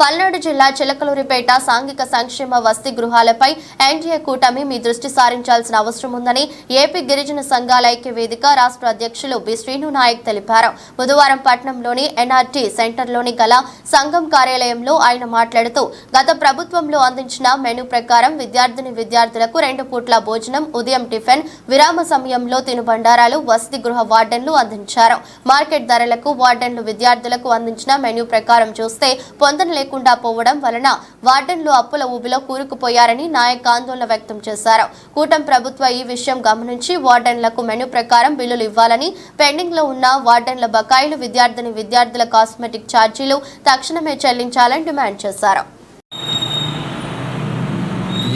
పల్నాడు జిల్లా చిలకలూరిపేట సాంఘిక సంక్షేమ వసతి గృహాలపై ఎన్డీఏ కూటమి మీ దృష్టి సారించాల్సిన అవసరం ఉందని ఏపీ గిరిజన సంఘాల ఐక్య వేదిక రాష్ట్ర అధ్యక్షులు బి. శ్రీను నాయక్ తెలిపారు. బుధవారం పట్నంలోని ఎన్ఆర్టీ సెంటర్లోని గల సంఘం కార్యాలయంలో ఆయన మాట్లాడుతూ గత ప్రభుత్వంలో అందించిన మెనూ ప్రకారం విద్యార్థిని విద్యార్థులకు రెండు పూట్ల భోజనం ఉదయం టిఫిన్ విరామ సమయంలో తినుబండారాలు వసతి గృహ వార్డెన్లు అందించారు. మార్కెట్ ధరలకు వార్డెన్లు విద్యార్థులకు అందించిన మెనూ ప్రకారం చూస్తే పొందన లేకుండా పోవడం వలన వార్డెన్లు అప్పుల ఊబిలో కూరుకుపోయారని నాయక్ ఆందోళన వ్యక్తం చేశారు. కూటం ప్రభుత్వ ఈ విషయం గమనించి వార్డన్లకు మెనూ ప్రకారం బిల్లులు ఇవ్వాలని పెండింగ్లో ఉన్న వార్డన్ల బకాయిలు విద్యార్థిని విద్యార్థుల కాస్మెటిక్ ఛార్జీలు తక్షణమే చెల్లించాలని డిమాండ్ చేశారు.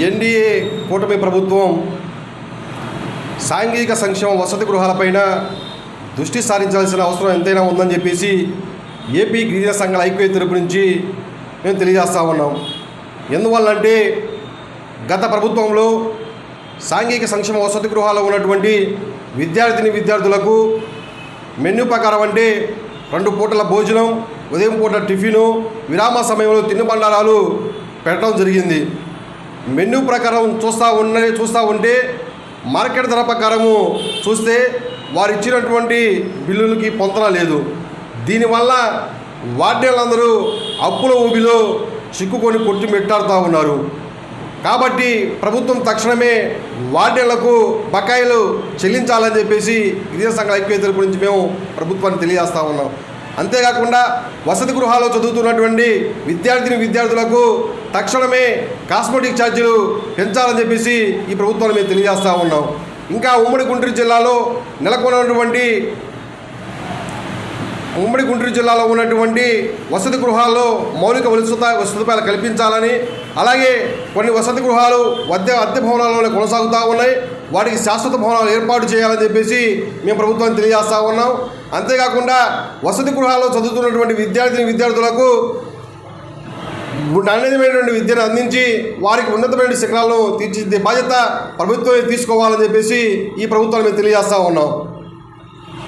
ఎన్డీఏ కూటమి ప్రభుత్వం సాంఘిక సంక్షేమ వసతి గృహాలపైన దృష్టి సారించాల్సిన అవసరం ఎంతైనా ఉందని చెప్పేసి ఏపీ గిరిజన సంఘాల ఐక్యత తరపు నుంచి మేము తెలియజేస్తూ ఉన్నాం. ఎందువల్లంటే గత ప్రభుత్వంలో సాంఘిక సంక్షేమ వసతి గృహాల్లో ఉన్నటువంటి విద్యార్థిని విద్యార్థులకు మెన్యూ ప్రకారం అంటే రెండు పూటల భోజనం ఉదయం పూట టిఫిను విరామ సమయంలో తినుబండారాలు పెట్టడం జరిగింది. మెన్యూ ప్రకారం చూస్తూ ఉన్న చూస్తూ ఉంటే మార్కెట్ ధర ప్రకారము చూస్తే వారు ఇచ్చినటువంటి బిల్లులకి పొంతన లేదు. దీనివల్ల వార్డెన్లందరూ అప్పుల ఊబిలో చిక్కుకొని కొట్టి మెట్టాడుతూ ఉన్నారు. కాబట్టి ప్రభుత్వం తక్షణమే వార్డెన్లకు బకాయిలు చెల్లించాలని చెప్పేసి గిరిజన సంఘాల ఐక్యత గురించి మేము ప్రభుత్వాన్ని తెలియజేస్తూ ఉన్నాం. అంతేకాకుండా వసతి గృహాల్లో చదువుతున్నటువంటి విద్యార్థిని విద్యార్థులకు తక్షణమే కాస్మెటిక్ ఛార్జీలు పెంచాలని చెప్పేసి ఈ ప్రభుత్వాన్ని మేము తెలియజేస్తూ ఉన్నాం. ఇంకా ఉమ్మడి గుంటూరు జిల్లాలో నెలకొన్నటువంటి ఉమ్మడి గుంటూరు జిల్లాలో ఉన్నటువంటి వసతి గృహాల్లో మౌలిక వసత సదుపాయాలు కల్పించాలని అలాగే కొన్ని వసతి గృహాలు అద్దె అద్దె భవనాల్లోనే కొనసాగుతూ ఉన్నాయి. వాటికి శాశ్వత భవనాలు ఏర్పాటు చేయాలని చెప్పేసి మేము ప్రభుత్వాన్ని తెలియజేస్తూ ఉన్నాం. అంతేకాకుండా వసతి గృహాల్లో చదువుతున్నటువంటి విద్యార్థిని విద్యార్థులకు నాణ్యతమైనటువంటి విద్యను అందించి వారికి ఉన్నతమైన శిఖరాలను తీర్చిదిద్దే బాధ్యత ప్రభుత్వమే తీసుకోవాలని చెప్పేసి ఈ ప్రభుత్వాన్ని మేము తెలియజేస్తూ ఉన్నాం.